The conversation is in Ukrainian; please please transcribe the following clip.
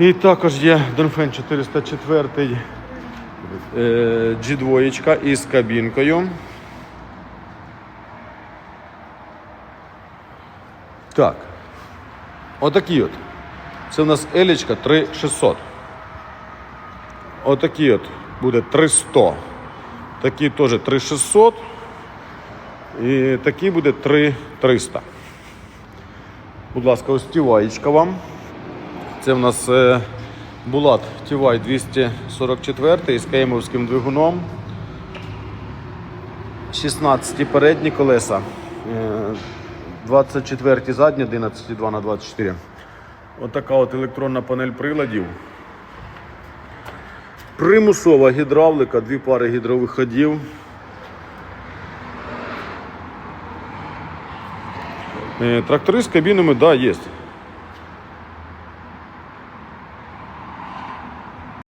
І також є Донфен 404 е, G2 із кабінкою. Так. Отакі от. Це у нас Елічка 3600. Отакі от буде 300. Такі теж 3600. І такі буде 3300. Будь ласка, ось тіваєчка вам. Це в нас е, Булат Тівай 244 з кеймовським двигуном. 16 передні колеса. е, 24 задні, 11,2 на 24. Отака от електронна панель приладів. Примусова гідравлика, дві пари гідровиходів. Е, Трактори з кабінами, да, є.